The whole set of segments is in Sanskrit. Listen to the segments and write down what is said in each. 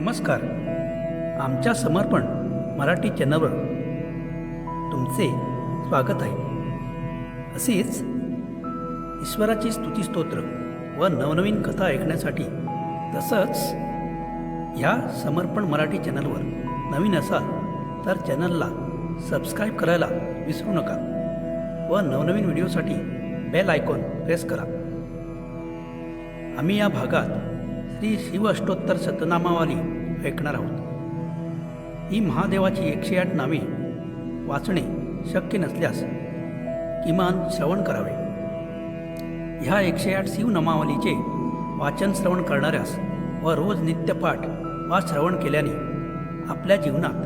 नमस्कार. आमच्या समर्पण मराठी चॅनलवर तुमचे स्वागत आहे. असेच ईश्वराची स्तुतीस्तोत्र व नवनवीन कथा ऐकण्यासाठी तसंच ह्या समर्पण मराठी चॅनलवर नवीन असाल तर चॅनलला सबस्क्राईब करायला विसरू नका व नवनवीन व्हिडिओसाठी बेल आयकॉन प्रेस करा. आम्ही या भागात श्री शिव अष्टोत्तर ऐकणार आहोत. ही महादेवाची एकशे आठ नावे वाचणे शक्य नसल्यास किमान श्रवण करावे. ह्या एकशे आठ शिवनामावलीचे वाचन श्रवण करणाऱ्यास व रोज नित्यपाठ वा श्रवण केल्याने आपल्या जीवनात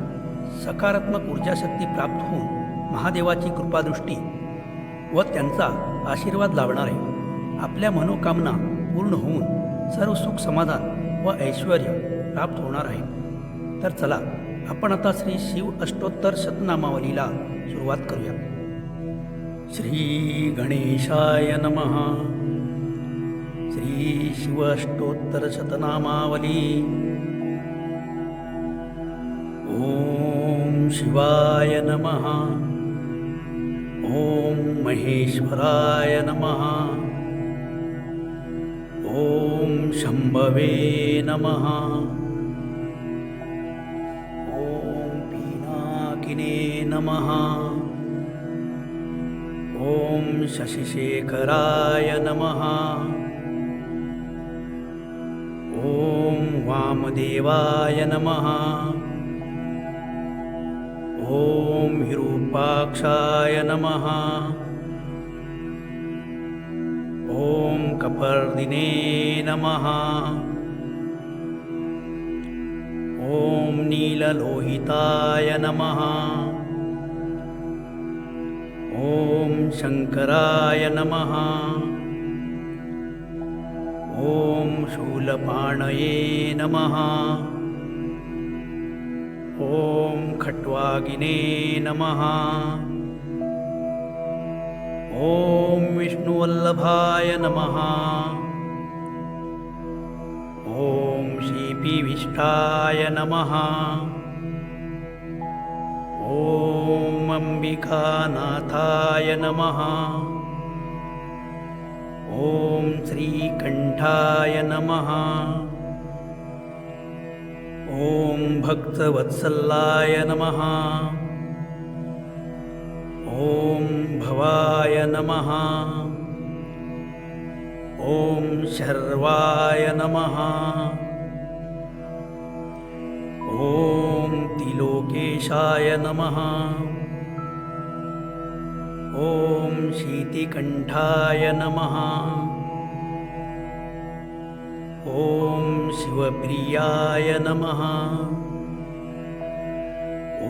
सकारात्मक ऊर्जाशक्ती प्राप्त होऊन महादेवाची कृपादृष्टी व त्यांचा आशीर्वाद लावणारे आपल्या मनोकामना पूर्ण होऊन सर्व सुख समाधान व ऐश्वर प्राप्त होणार आहे. तर चला आपण आता श्री शिव अष्टोत्तर शतनामावलीला सुरुवात करूया. श्री गणेशाय नमः. श्री शिव अष्टोत्तर शतनामावली ॐ शिवाय नमः. ॐ महेश्वराय नमः. ॐ शम्भवे नमः। ॐ पीनाकिने नमः। ॐ शशिशेखराय नमः। ॐ वामदेवाय नमः। ॐ विरूपाक्षाय नमः ॐ कपर्दिने नमः। ॐ नीललोहिताय नमः। ॐ शङ्कराय नमः। ॐ शूलपाणये नमः। ॐ खट्वागिने नमः ॐ विष्णुवल्लभाय नमः। ॐ श्रीपीविष्टाय नमः। ॐ अम्बिकानाथाय नमः। ॐ श्रीकण्ठाय नमः। ॐ भक्तवत्सलाय नमः। ॐ शर्वाय नमः। ॐ तिलोकेशाय नमः। ॐ शीतिकण्ठाय नमः। ॐ शिवप्रियाय नमः।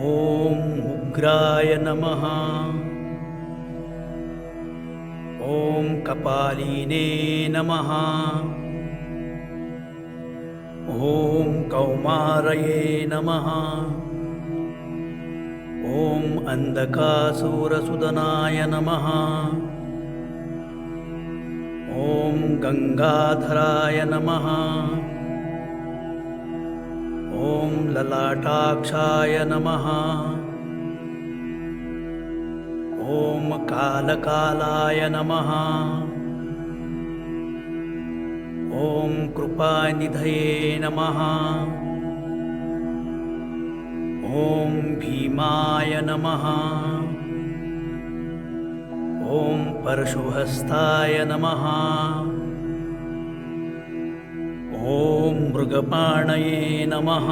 ॐ उग्राय नमः ॐ कपालिने नमः। ॐ कौमारये नमः। ॐ अन्धकासुरसुदनाय नमः। ॐ गङ्गाधराय नमः। ॐ ललाटाक्षाय नमः ॐ कालकालाय नमः। ॐ कृपानिधये नमः। ॐ भीमाय नमः। ॐ परशुहस्ताय नमः। ॐ मृगपाणये नमः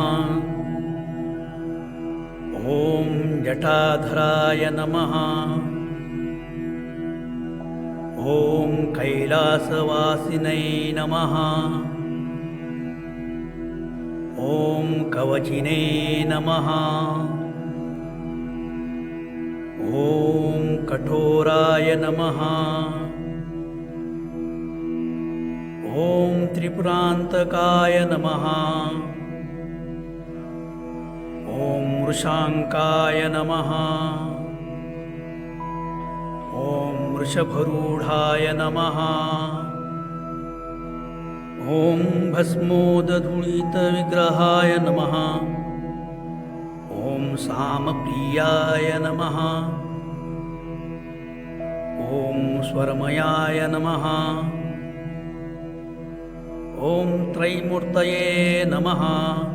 ॐ जटाधराय नमः। ॐ कैलासवासिनै नमः। ॐ कवचिने नमः। ॐ कठोराय नमः। ॐ त्रिपुरान्तकाय नमः वृषाङ्काय नमः। ॐ वृषभरूढाय नमः। ॐ भस्मोदधूलितविग्रहाय नमः। ॐ सामप्रियाय नमः। ॐ स्वरमयाय नमः। ॐ त्रैमूर्तये नमः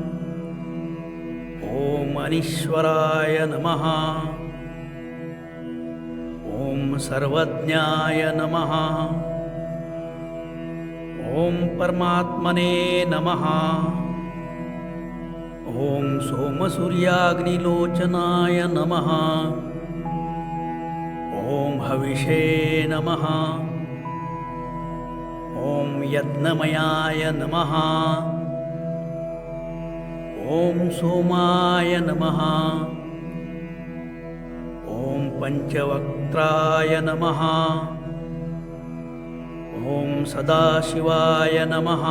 अनीश्वराय नमः। ॐ सर्वज्ञाय नमः। ॐ परमात्मने नमः। ॐ सोमसूर्याग्निलोचनाय नमः। ॐ हविषे नमः। ॐ यज्ञमयाय नमः ॐ सोमाय नमः। ॐ पञ्चवक्त्राय नमः। ॐ सदाशिवाय नमः।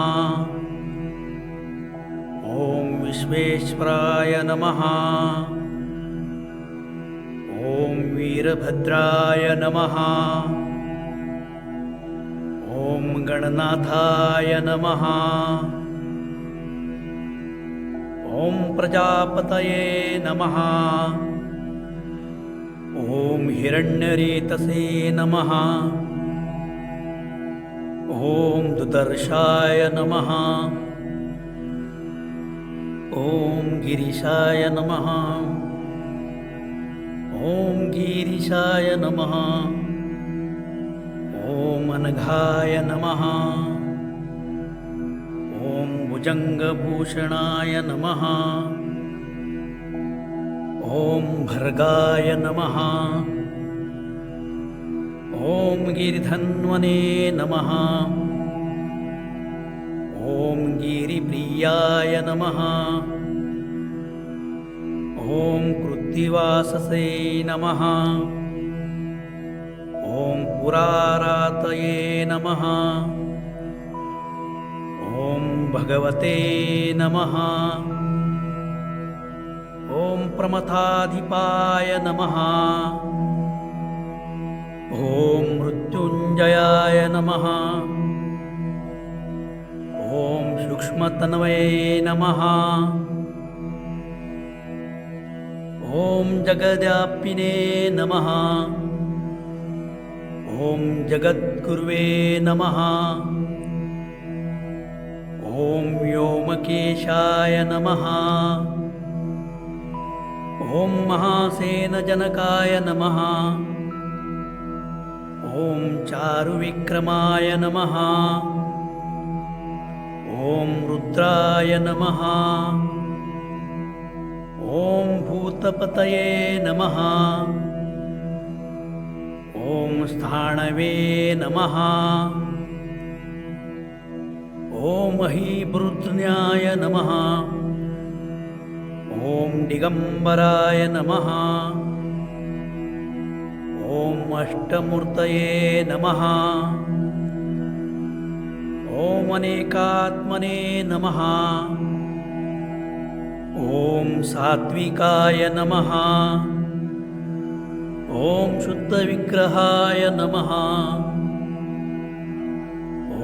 ॐ विश्वेश्वराय नमः। ॐ वीरभद्राय नमः। ॐ गणनाथाय नमः ॐ प्रजापतये नमः। ॐ हिरण्यरेतसे नमः। ॐ दुदर्शाय नमः। ॐ गिरिशाय नमः। ॐ गिरिशाय नमः। ॐ अनघाय नमः ॐ भुजङ्गभूषणाय नमः। ॐ भर्गाय नमः। ॐ गिरिधन्वने नमः। ॐ गिरिप्रियाय नमः। ॐ कृत्तिवाससे नमः। ॐ पुरारातये नमः भगवते नमः। ॐ प्रमथाधिपाय नमः। ॐ मृत्युञ्जयाय नमः। ॐ सूक्ष्मतन्वये नमः। ॐ जगद्व्यापिने नमः। ॐ जगद्गुर्वे नमः व्योमकेशाय नमः। ॐ महासेनजनकाय नमः। ॐ चारुविक्रमाय नमः। ॐ रुद्राय नमः। ॐ भूतपतये नमः। ॐ स्थाणवे नमः। ॐ महीभृत्न्याय नमः। ॐ दिगम्बराय नमः। ॐ अष्टमूर्तये नमः। ॐ अनेकात्मने नमः। ॐ सात्विकाय नमः। ॐ शुद्धविग्रहाय नमः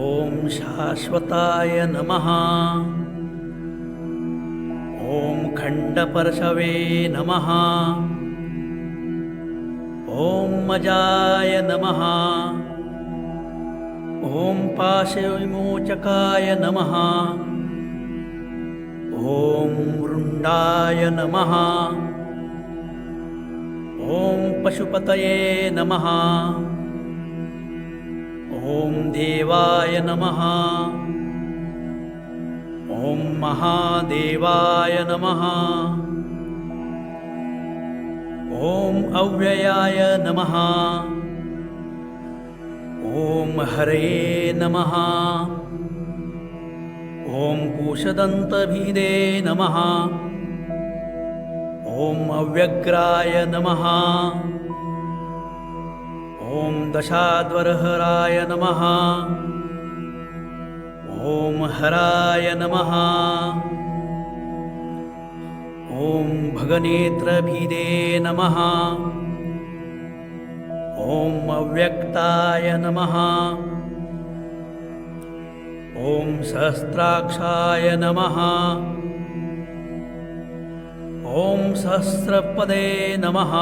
ॐ शाश्वताय नमः। ॐ खण्डपरशवे नमः। ॐ मजाय नमः। ॐ पाशविमोचकाय नमः। ॐ वृण्डाय नमः। ॐ पशुपतये नमः ॐ देवाय नमः। ॐ महादेवाय नमः। ॐ अव्ययाय नमः। ॐ हरे नमः। ॐ पूषदन्तभीदे नमः। ॐ अव्यग्राय नमः ॐ दशाध्वरहराय नमः। ॐ हराय नमः। ॐ भगनेत्रभिदे नमः। ॐ अव्यक्ताय नमः। ॐ सहस्राक्षाय नमः। ॐ सहस्रपदे नमः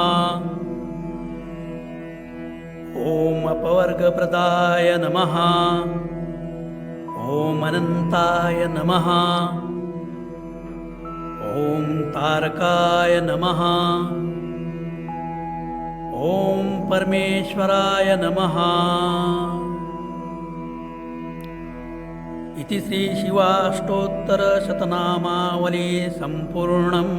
ॐ अपवर्गप्रदाय नमः। ॐ अनन्ताय नमः। ॐ तारकाय नमः। ॐ परमेश्वराय नमः। इति श्रीशिवाष्टोत्तरशतनामावली सम्पूर्णम्